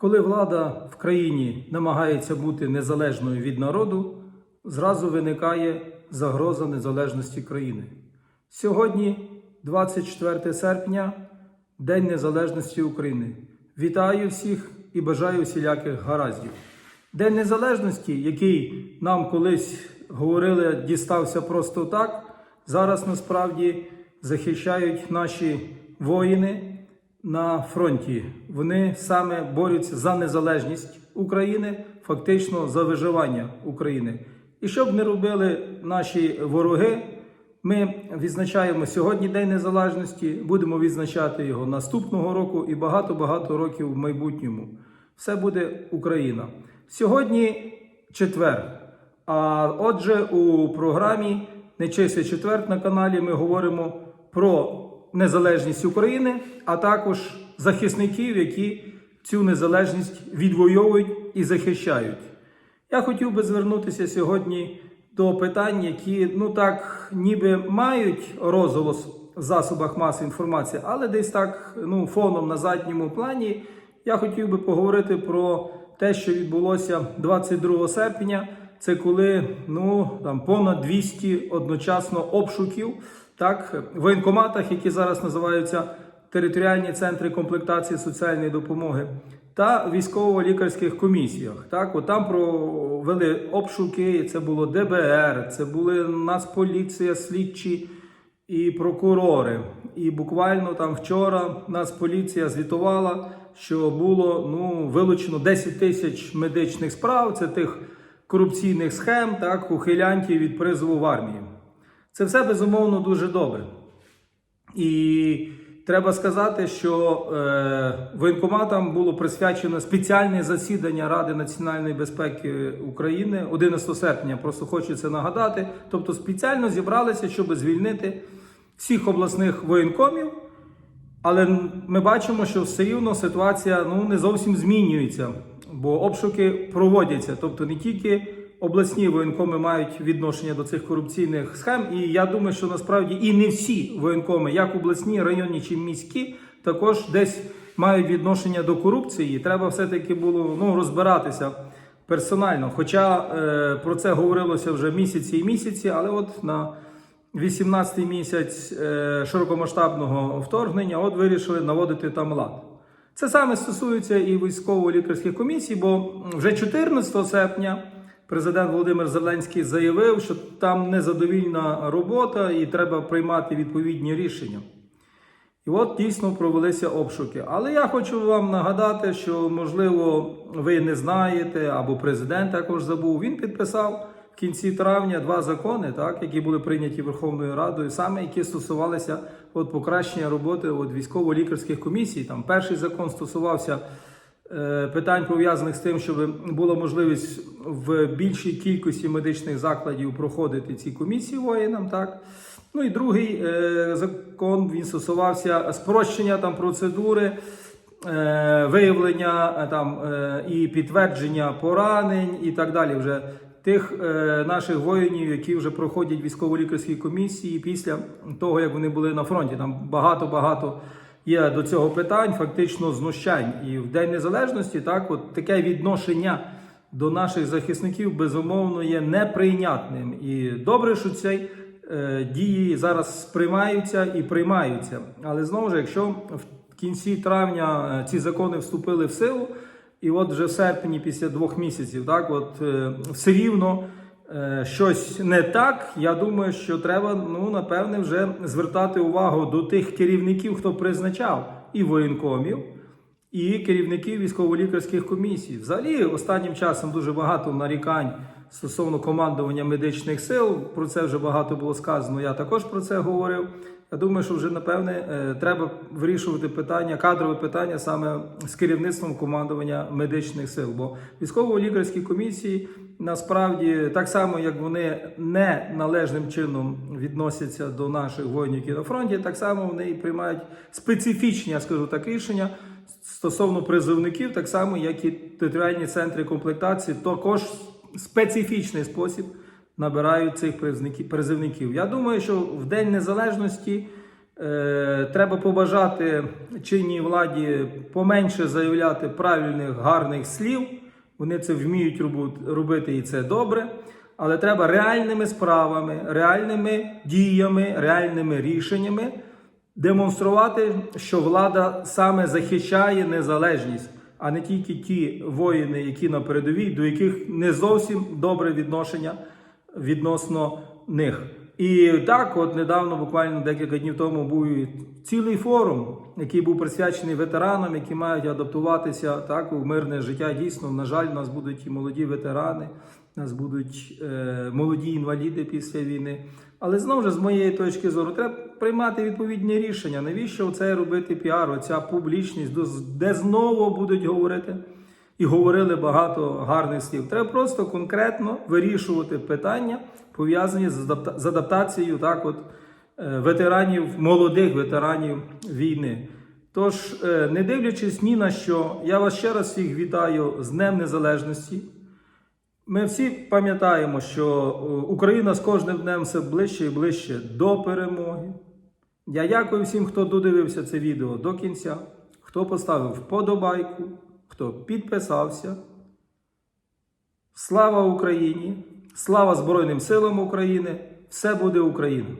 Коли влада в країні намагається бути незалежною від народу, зразу виникає загроза незалежності країни. Сьогодні, 24 серпня, День Незалежності України. Вітаю всіх і бажаю всіляких гараздів. День Незалежності, який нам колись говорили, дістався просто так, зараз насправді захищають наші воїни на фронті. Вони саме борються за незалежність України, фактично за виживання України. І щоб не робили наші вороги, ми відзначаємо сьогодні День Незалежності, будемо відзначати його наступного року і багато-багато років в майбутньому. Все буде Україна. Сьогодні четвер. А отже, у програмі Нечистий четвер на каналі ми говоримо про незалежність України, а також захисників, які цю незалежність відвоюють і захищають. Я хотів би звернутися сьогодні до питань, які ну так ніби мають розголос в засобах масової інформації, але десь так ну, фоном на задньому плані. Я хотів би поговорити про те, що відбулося 22 серпня. Це коли ну там понад 200 одночасно обшуків, так в воєнкоматах, які зараз називаються територіальні центри комплектації соціальної допомоги, та військово-лікарських комісіях. Так, от там провели обшуки. Це було ДБР, це були Нацполіція, слідчі і прокурори. І буквально там вчора Нацполіція звітувала, що було ну вилучено 10 тисяч медичних справ. Це тих корупційних схем, так, ухилянтів від призову в армію. Це все безумовно дуже добре. І треба сказати, що е, воєнкоматам було присвячено спеціальне засідання Ради національної безпеки України 11 серпня. Просто хочу це нагадати. Тобто спеціально зібралися, щоб звільнити всіх обласних воєнкомів. Але ми бачимо, що все рівно ситуація ну, не зовсім змінюється, бо обшуки проводяться. Тобто не тільки обласні воєнкоми мають відношення до цих корупційних схем, і я думаю, що насправді і не всі воєнкоми, як обласні, районні чи міські, також десь мають відношення до корупції. Треба все-таки було ну, розбиратися персонально. Хоча е, про це говорилося вже місяці і місяці, але от на 18-й місяць е, широкомасштабного вторгнення, от вирішили наводити там лад. Це саме стосується і військово-лікарських комісій, бо вже 14 серпня президент Володимир Зеленський заявив, що там незадовільна робота і треба приймати відповідні рішення. І от дійсно провелися обшуки. Але я хочу вам нагадати, що, можливо, ви не знаєте, або президент також забув. Він підписав в кінці травня два закони, так, які були прийняті Верховною Радою, саме які стосувалися от, покращення роботи от, військово-лікарських комісій. Там перший закон стосувався питань пов'язаних з тим, щоб була можливість в більшій кількості медичних закладів проходити ці комісії воїнам. так. Ну і другий е, закон він стосувався спрощення там процедури, е, виявлення е, там е, і підтвердження поранень і так далі. Вже тих е, наших воїнів, які вже проходять військово-лікарські комісії після того, як вони були на фронті. Там багато-багато є до цього питань, фактично знущань. І в День Незалежності так, от таке відношення до наших захисників безумовно є неприйнятним. І добре, що цей дії зараз сприймаються і приймаються. Але знову ж, якщо в кінці травня е, ці закони вступили в силу, і от вже в серпні, після двох місяців, так от е, все рівно щось не так. Я думаю, що треба ну напевне вже звертати увагу до тих керівників, хто призначав і воєнкомів. І керівників військово-лікарських комісій. Взагалі, останнім часом дуже багато нарікань стосовно командування медичних сил. Про це вже багато було сказано. Я також про це говорив. Я думаю, що вже напевне е, треба вирішувати питання, кадрове питання саме з керівництвом командування медичних сил. Бо військово-лікарські комісії насправді так само, як вони не належним чином відносяться до наших воїнів на фронті, так само вони і приймають специфічні, я скажу так, рішення стосовно призовників, так само, як і територіальні центри комплектації, також специфічний спосіб набирають цих призовників. Я думаю, що в День Незалежності Е, треба побажати чинній владі поменше заявляти правильних гарних слів. Вони це вміють робити і це добре. Але треба реальними справами, реальними діями, реальними рішеннями демонструвати, що влада саме захищає незалежність, а не тільки ті воїни, які на передовій, до яких не зовсім добре відношення відносно них. І так, от недавно, буквально декілька днів тому, був цілий форум, який був присвячений ветеранам, які мають адаптуватися так у мирне життя. Дійсно, на жаль, у нас будуть і молоді ветерани, у нас будуть е, молоді інваліди після війни. Але знову ж з моєї точки зору, треба приймати відповідні рішення. Навіщо це робити піар, оця публічність, де знову будуть говорити і говорили багато гарних слів. Треба просто конкретно вирішувати питання, пов'язані з адаптацією так от, е, ветеранів, молодих ветеранів війни. Тож, е, не дивлячись ні на що, я вас ще раз всіх вітаю з Днем Незалежності. Ми всі пам'ятаємо, що е, Україна з кожним днем все ближче і ближче до перемоги. Я дякую всім, хто додивився це відео до кінця, хто поставив вподобайку, хто підписався. Слава Україні! Слава Збройним силам України! Все буде Україна!